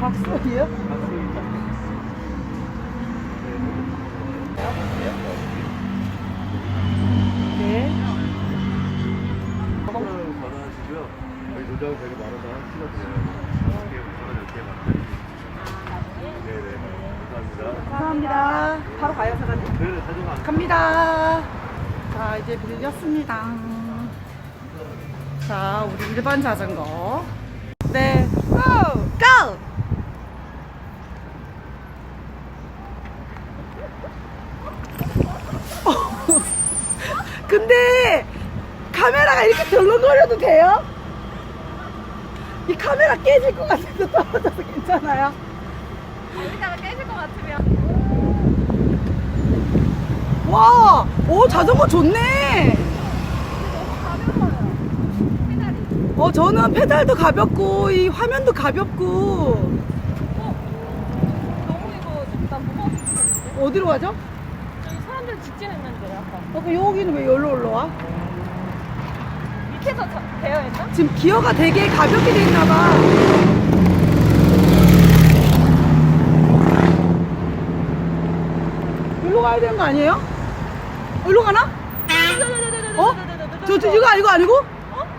박수이요? 네. 전화하시고요. 저희 노장 되게 많아서 한 찍어드려요. 이렇게 우선은 이렇게 만들어주세요. 네네. 감사합니다. 감사합니다. 바로 가요, 사장님. 네네, 사진 안 갑니다. 자, 이제 빌렸습니다. 자, 우리 일반 자전거. 네. 고! 고! 근데 카메라가 이렇게 덜렁거려도 돼요? 이 카메라 깨질 것 같아서 떨어져서 괜찮아요? 여기다가 깨질 것 같으면 와, 오 자전거 좋네. 어, 저는 페달도 가볍고 이 화면도 가볍고 너무 이거 난 무거워서 죽겠는데 어디로 가죠? 저기 사람들 직진했는데 아까 어, 그럼 여기는 왜 여기로 올라와? 밑에서 자, 있나? 지금 기어가 되게 가볍게 돼 있나 봐. 여기로 가야 되는 거 아니에요? 여기로 가나? 어? 저, 저 이거 이거 아니고?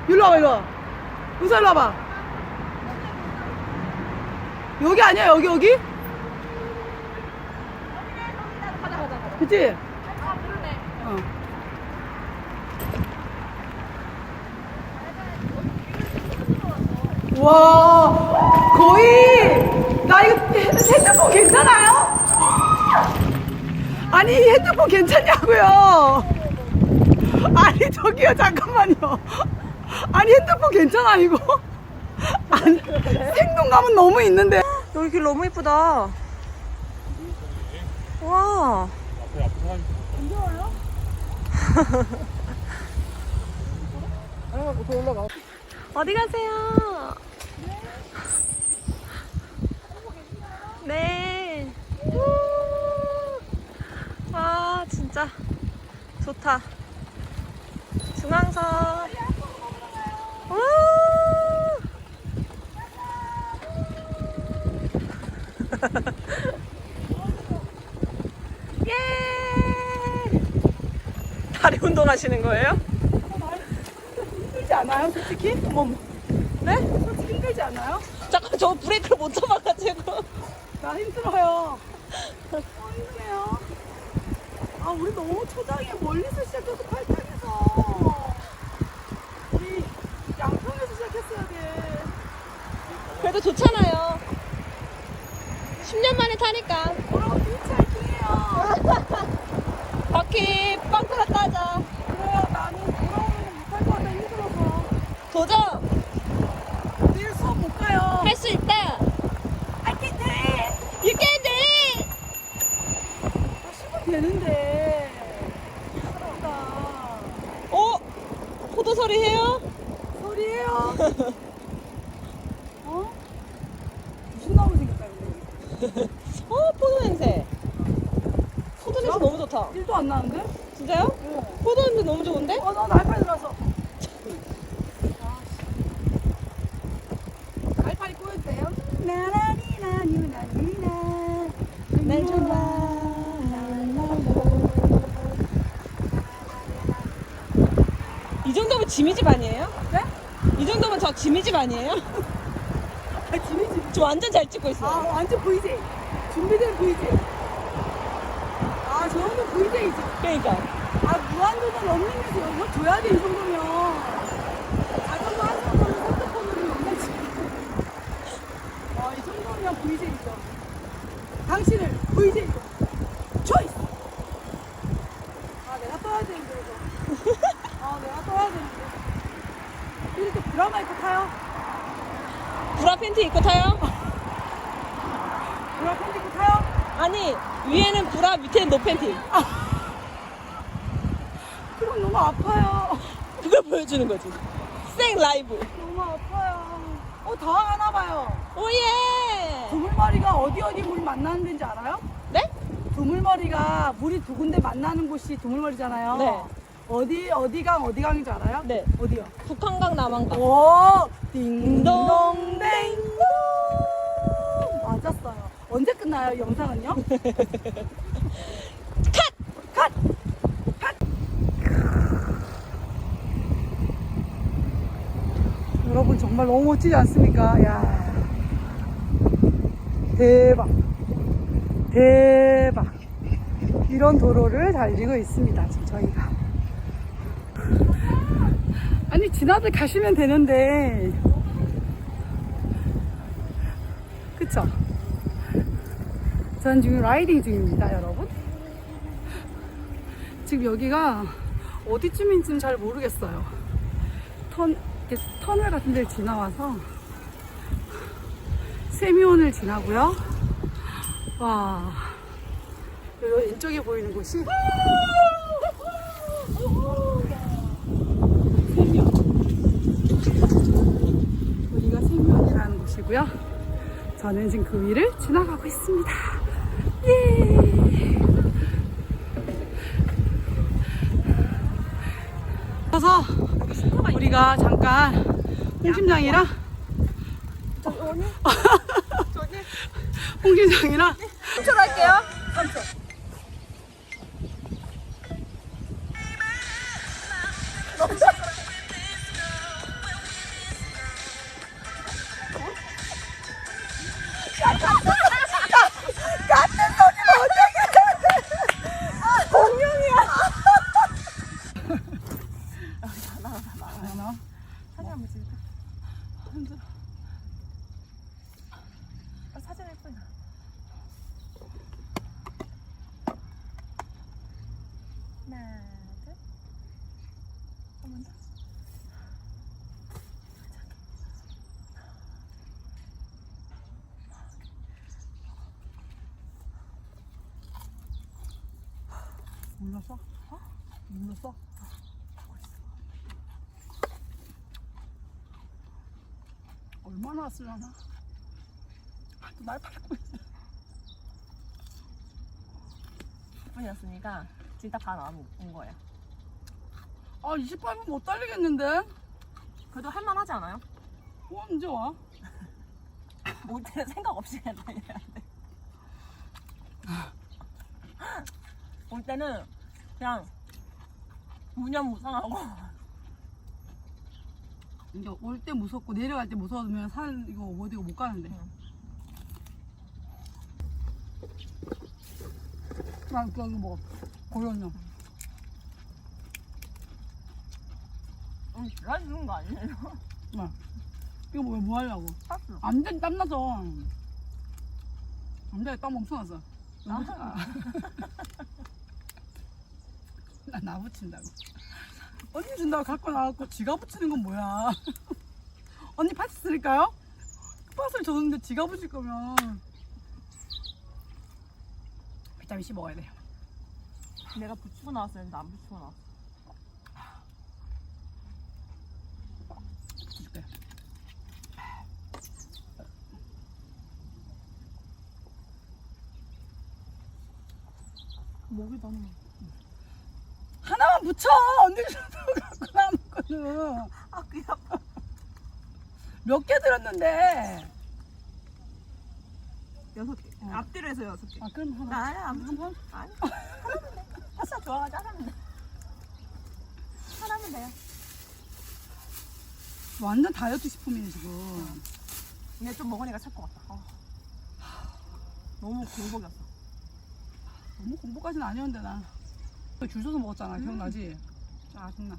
일로 와봐 일로 와. 우선 일로 와봐. 여기 아니야 여기 여기? 그치? 아 모르네 어. 와 거의 나 이거 핸드폰 괜찮아요? 아니 핸드폰 괜찮냐고요? 아니 저기요 잠깐만요. 아니 핸드폰 괜찮아 이거? 아니 생동감은 너무 있는데. 여기 길 너무 이쁘다. 와. 어디 가세요? 네. 우. 와, 진짜 좋다. 중앙선. 우. 예! 다리 운동하시는 거예요? 힘들지 않아요, 솔직히? 어머, 네? 솔직히 힘들지 않아요? 잠깐 저 브레이크를 못 잡아가지고 나 힘들어요. 어, 힘드네요. 아, 우리 너무 초장에 멀리서 시작해서 팔당에서. 우리 양평에서 시작했어야 돼. 그래도 좋잖아요. 10년 만에 타니까. 바퀴 빵꾸나 따자. 그래요, 나는 돌아오면 못할 것 같아, 힘들어서. 도전 내일 수업 못 가요. 할 수 있다 I can do it! You can do it 아, 쉬면 되는데. 힘들다. 어? 포도 소리 해요? 소리예요. 어? 무슨 나무 생겼다, 근데. 어 포도 냄새 포도 냄새 너무 좋다 1도 안 나는데? 진짜요? 어. 포도 냄새 너무 좋은데? 어, 나 날파리 들어서. 날파리 꼬였대요. 나라니나 뉴나니나. 날 좋아. 이 정도면 지미 집 아니에요? 네? 이 정도면 저 지미 집 아니에요? 아. 저 완전 잘 찍고 아, 있어요 완전 VJ. 준비된 VJ. 아, 저는 VJ지. 그러니까 아, 무한도전 런닝에서 연락 줘야 돼, 이 정도면. 자전거 한 정도는 핸드폰으로 연락지. 아, 이 정도면 VJ죠. 당신을 VJ로. 초이스! 아, 내가 떠야 되는데, 이거. 아, 내가 떠야 되는데. 이렇게 드라마 입고 타요? 브라 팬티 입고 타요? 드라마 팬티 입고 타요? 아니 위에는 브라 밑에는 노 팬티 그럼 너무 아파요. 그걸 보여주는 거지 생 라이브 너무 아파요. 어, 당황하나 봐요. 오예 두물머리가 어디 어디 물이 만나는 데인지 알아요? 네? 두물머리가 물이 두 군데 만나는 곳이 두물머리잖아요. 네. 어디 어디강 어디강인 줄 알아요? 네. 어디요? 북한강 남한강 오, 딩동 딩동댕동. 언제 끝나요, 영상은요? 컷! 컷! 컷! 여러분 정말 너무 멋지지 않습니까? 야 대박. 대박. 이런 도로를 달리고 있습니다, 지금 저희가. 아니, 지나들 가시면 되는데. 그쵸? 전 지금 라이딩 중입니다, 여러분. 지금 여기가 어디쯤인지는 잘 모르겠어요. 턴, 이렇게 터널 같은 데를 지나와서 세미온을 지나고요. 와, 여기 왼쪽에 보이는 곳이 세미온. 여기가 세미온이라는 곳이고요. 저는 지금 그 위를 지나가고 있습니다. 예. 그래서 우리가 잠깐 홍심장이랑 홍심장이랑 3초 갈게요. 눌렀어? 어? 눌렀어? 얼마나 왔으려나? 아, 또날 밟고 있어. 10분이었으니까 지금 딱반 온 거예요. 아, 28분 못 달리겠는데? 그래도 할만하지 않아요? 어, 언제 와? 올 때는 생각 없이 그냥 달려야 돼. 올 때는 그냥 무념무상하고 이제 올 때 무섭고 내려갈 때 무서우면 산 이거 어디가 못 가는데. 응. 나 이거 뭐 고연형. 응, 라지 주는 거 아니에요? 나 이거 뭐, 뭐 하려고? 샀어. 안 돼, 땀나서. 안 돼, 땀 엄청 났어. 나? 나, 나 붙인다고. 언니 준다고 갖고 나왔고, 지가 붙이는 건 뭐야. 언니 파스 쓸까요? 파스를 줬는데 지가 붙일 거면. 비타민 C 먹어야 돼요. 내가 붙이고 나왔어야 했는데 안 붙이고 나왔어. 붙여줄게. 목이 너무. 붙여! 언니 갖고 나왔거든. 아, 그 아파. 몇개 들었는데. 여섯 개. 어. 앞뒤로 해서 여섯 개. 아, 그럼 하나. 아니. 한 아니, 하나면 돼. 파스타 좋아가지고 하나면 돼. 하나면 돼요. 완전 다이어트 식품이네, 지금. 근데 좀 먹으니까 찰것 같다. 어. 너무 공복이었어. 너무 공부까지는 아니었는데 나. 줄 서서 먹었잖아. 음. 기억나지? 짜증나.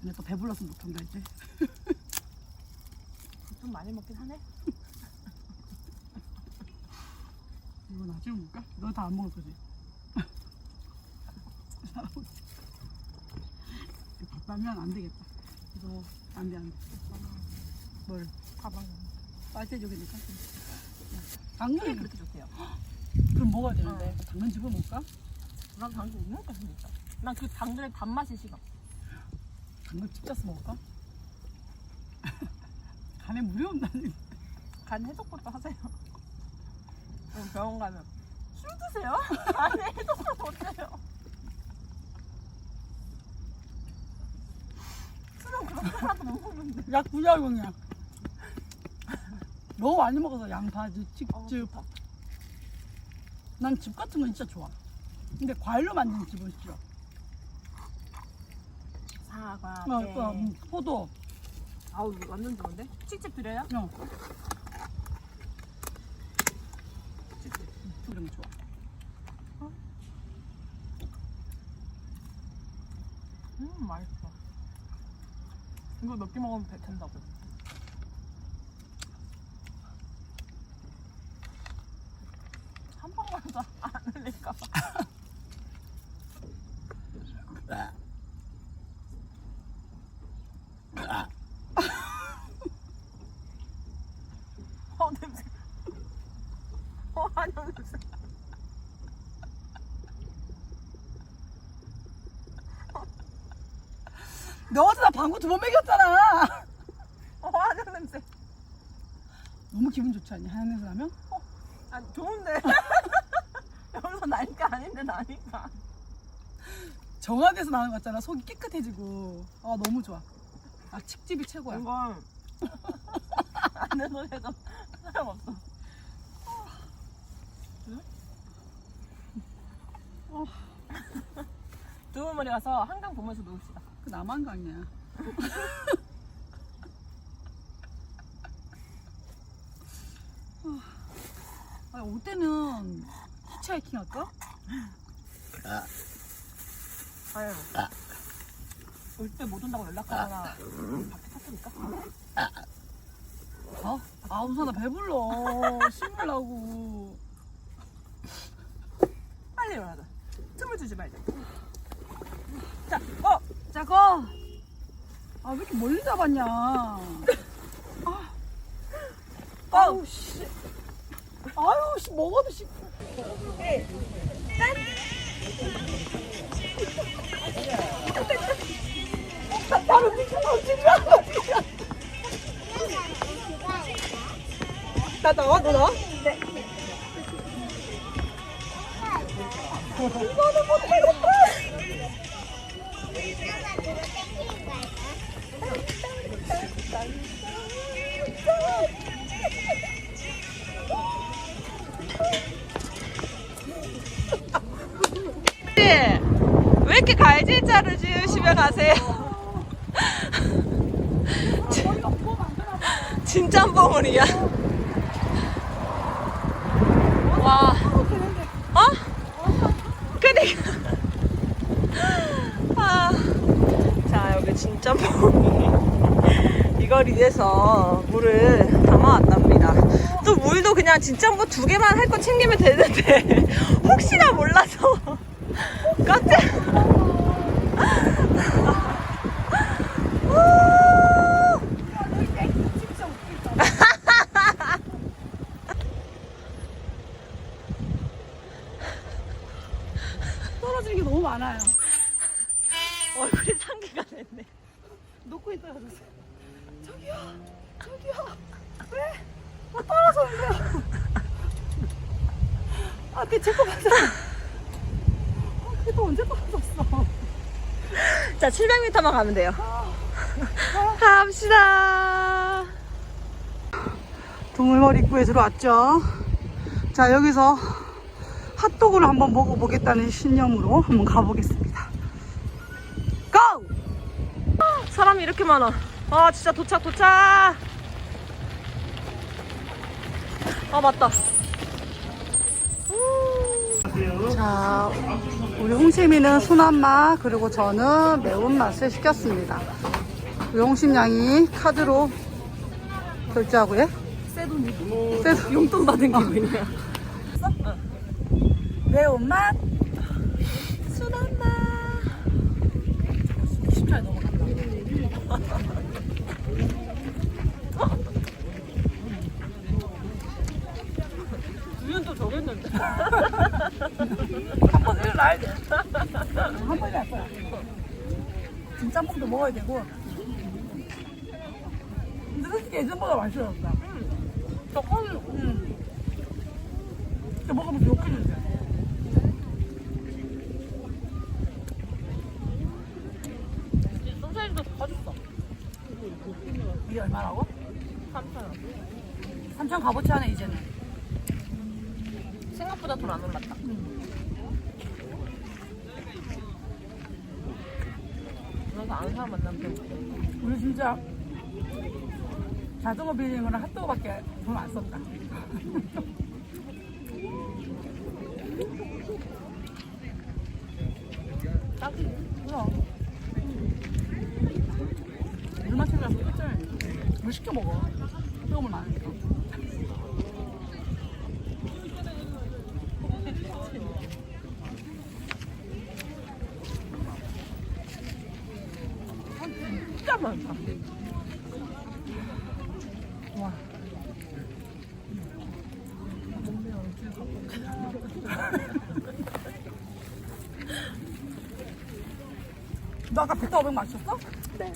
근데 또 배불러서 못한다 이제. 좀 많이 먹긴 하네. 이거 나중에 먹을까? 너 다 안 먹을 거지? 밥하면 안 되겠다. 이거 안 돼, 안 돼. 뭘? 가방. 빨대족이니까. 게 당근이 그렇게 좋대요. 그럼 먹어야 되는데. 당근 집어먹을까? 난 당근 있는 거 진짜. 난그 당근의 단맛이 싫어. 당근 집 짜서 먹을까? 간에 물이 온다니. 간 해독부터 하세요. 그럼 병원 가면 술 드세요? 간에 해독을 못해요. 먹었는데. 약 부작용이야. 너무 많이 먹어서 양파즙, 칡즙. 난즙 같은 건 진짜 좋아. 근데 과일로 만든 즙은 싫어. 사과, 어, 배. 어, 음, 포도. 아우 이거 완전 좋은데? 칙칙 드려요? 어. 이런 거 좋아. 음 맛있어. 이거 몇 개 먹으면 배 탄다고. 한 방만 더안 흘릴까 봐. 어 냄새. 어 한영 냄새. 너 어제 나 방구 두 번 먹였잖아. 어 한영 냄새. 너무 기분 좋지 않냐? 하얀 냄새 나면? 아 좋은데. 여기서 나니까 아닌데 나니까. 정화돼서 나는 거 같잖아. 속이 깨끗해지고. 아, 너무 좋아. 아, 칡즙이 최고야. 이건 안내 소리에서 소용없어. 어. 두부머리 가서 한강 보면서 놀읍시다. 그 남한강이야. 아, 올 때는 히치하이킹 할까? 아유. 올 때 못 온다고 연락하거나 밖에 탔으니까. 어? 아, 우선 나 배불러. 신물 나고. 빨리 일어나자. 틈을 주지 말자. 자, 어! 자, 거! 아, 왜 이렇게 멀리 잡았냐. 아. 아우, 씨. 아유, 씨, 먹어도 씨. 바로 미쳐 던지지 마. 나 나와, 너 나와? 네. 이거는 못하겠다. 왜 이렇게 갈질자를 지으시며 가세요? 진짜 한 벙어리야. 와. 어? 그니까. 아. 자, 여기 진짜 벙이 이걸 위해서 물을 담아왔답니다. 또 물도 그냥 진짜 뭐 두 개만 할 거 챙기면 되는데 혹시나 몰라서 깜짝. 떨어지는 게 너무 많아요. 얼굴이 상기가 됐네. 놓고 있다가 그랬어요. 저기요, 저기요, 왜? 아, 떨어졌는데요. 아, 그제거 맞아. 아, 그게 또 언제 떨어졌어? 자, 700m만 가면 돼요. 갑시다. 동물원 입구에 들어왔죠. 자, 여기서 핫도그를 한번 먹어보겠다는 신념으로 한번 가보겠습니다. 고! 사람이 이렇게 많아. 아, 진짜 도착, 도착. 아, 맞다. 자, 우리 홍심이는 순한 맛, 그리고 저는 매운맛을 시켰습니다. 우리 홍심 양이 카드로 결제하고요. 새 돈이. 쎄 용돈 받은 기분이야. 매운맛? 순한 맛. 10초에 넘어간다. 두윤도 저랬는데. 한 번 일어나야 돼. 한 번에 할 거야. 진짜 뽕도 먹어야 되고. 근데 솔직히 예전보다 맛있어졌다. 조금, 음. 진짜 먹으면서 욕해주세요. 소세지도 더 줬어. 얼마라고? 3,000원. 3천 값어치 하네 이제는. 생각보다 돈 안 올랐다. 그래서 아는 사람 만나면 되고. 우리 진짜 자전거 빌리는 핫도그밖에 돈 안 썼다. 딱이. 그럼. 물만 챙겨서 끝을 물 시켜 먹어. 핫도그물 많으니까. 진짜 많다. 와. 너 아까 백다 500 마셨어? 네.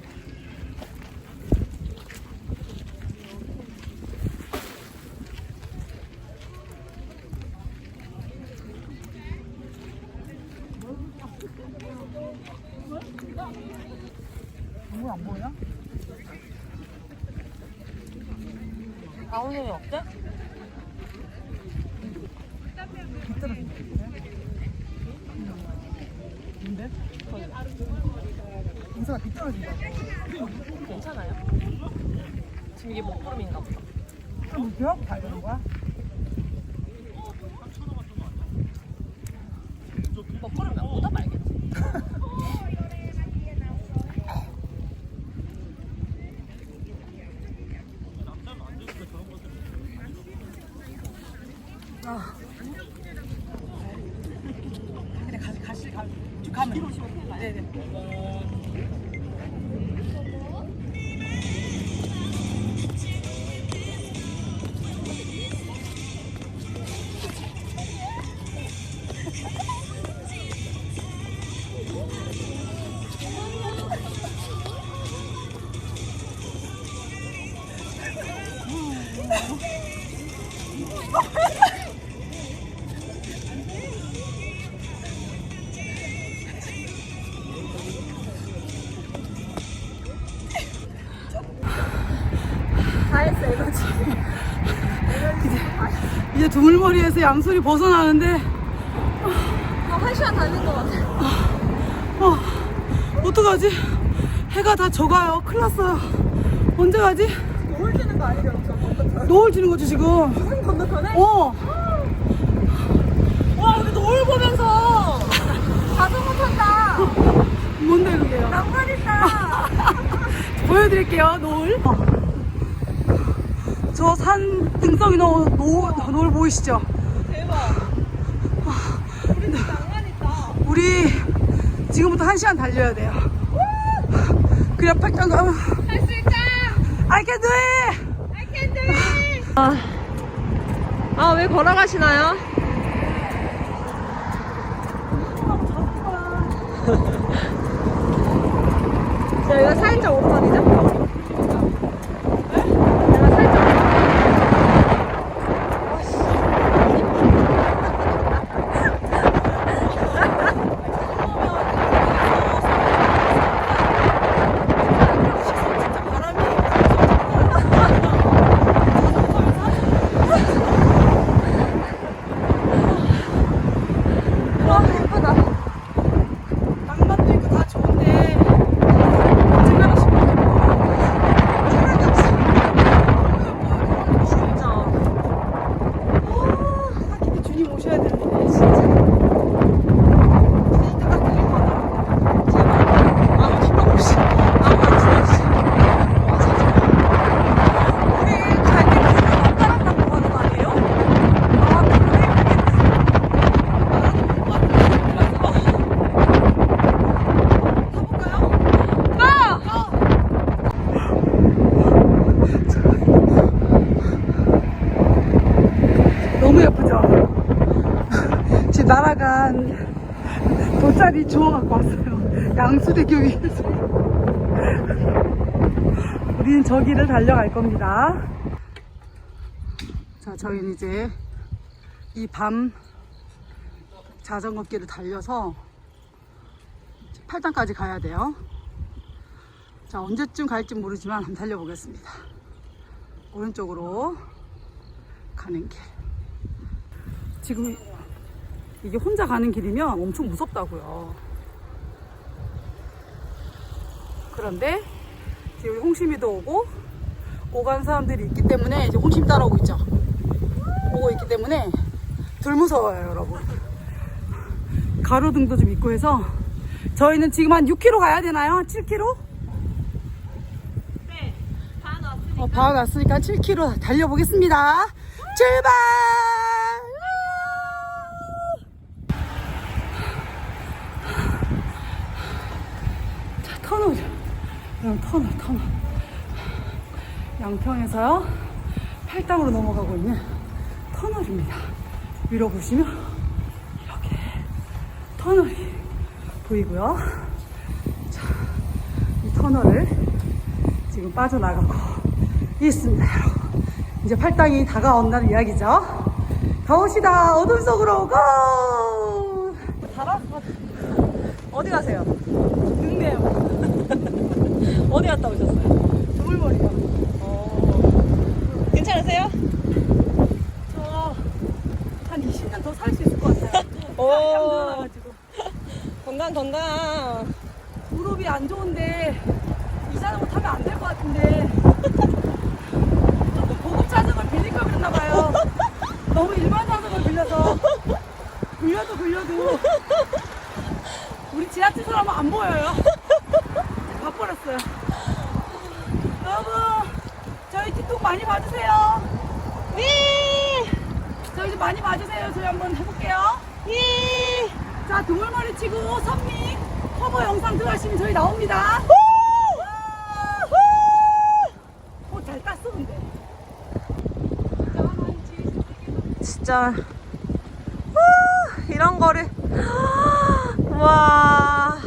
국물 안 보이나? 아우성이 어때? 두물머리에서 양소리 벗어나는데 한 시간 달린 것 같아. 어, 어떡하지? 해가 다 져가요. 큰일 났어요. 언제 가지? 노을 지는 거 아니겠죠? 노을 지는 거지 지금. 건너편에? 어. 와, 우리 노을 보면서 자전거 탄다. 뭔데 그게요? 낭만 있다. 보여드릴게요. 노을. 저 산 등성이 노, 노, 노을 보이시죠? 대박. 우리 낭만 있다. 우리 지금부터 한 시간 달려야 돼요. 그래 팔짱 가면 할 수 있다. I can do it. I can do it. 아, 아, 왜 걸어가시나요? 자, 이거 살짝 오르막이죠? 내가 살짝 오르막. 와, 예쁘다. 낭만도 있고 다 좋은데 생각이 싶어. 생각이 없어. 진짜. 하키도 주님 오셔야 되는데 진짜. 괜히 다 들린 거다. 제발. 아무 생각 없이. 아무 생각 없이. 와, 진짜. 우리 갈때 그거 못 따랐다고 하는 거 아니에요? 아, 그래? 가볼까요? 가! 너무 예쁘죠? 날아간 돗자리 주워 갖고 왔어요. 양수대교 위에서. 우리는 저기를 달려갈 겁니다. 자, 저희는 이제 이 밤 자전거 길을 달려서 8단까지 가야 돼요. 자, 언제쯤 갈지 모르지만 한번 달려보겠습니다. 오른쪽으로 가는 길. 지금 이게 혼자 가는 길이면 엄청 무섭다고요. 그런데 지금 홍심이도 오고 오간 사람들이 있기 때문에 이제 홍심 따라오고 있죠. 오고 있기 때문에 덜 무서워요, 여러분. 가로등도 좀 있고 해서 저희는 지금 한 6km 가야 되나요? 7km? 네. 다 나왔으니까. 어, 바가 났으니까 7km 달려보겠습니다. 출발! 자, 터널. 그럼 터널, 터널. 양평에서요, 팔당으로 넘어가고 있는 터널입니다. 위로 보시면, 이렇게 터널이 보이고요. 자, 이 터널을 지금 빠져나가고 있습니다. 이제 팔당이 다가온 날 이야기죠. 가봅시다. 어둠 속으로 고! 달았어. 어디 가세요? 늙네요. 어디 갔다 오셨어요? 드물머리가. 어. 괜찮으세요? 저 한 20년 더 살 수 있을 것 같아요. 오. 건강, 건강. 무릎이 안 좋은데 이 자전거 타면 안 될 것 같은데 조금 고급 자전거를 빌릴 걸 그랬나 봐요 너무 일반 자전거를 빌려서 빌려도 빌려도 우리 지하철 사람은 안 보여요 바빠렸어요. 여러분 저희 뒤통 많이 봐주세요. 네! 저희 좀 많이 봐주세요. 저희 한번 해볼게요. 예! 자 드물머리 치고 선미 커버 영상 들어가시면 저희 나옵니다. 땄어 근데. 진짜. 후, 이런 거를. 와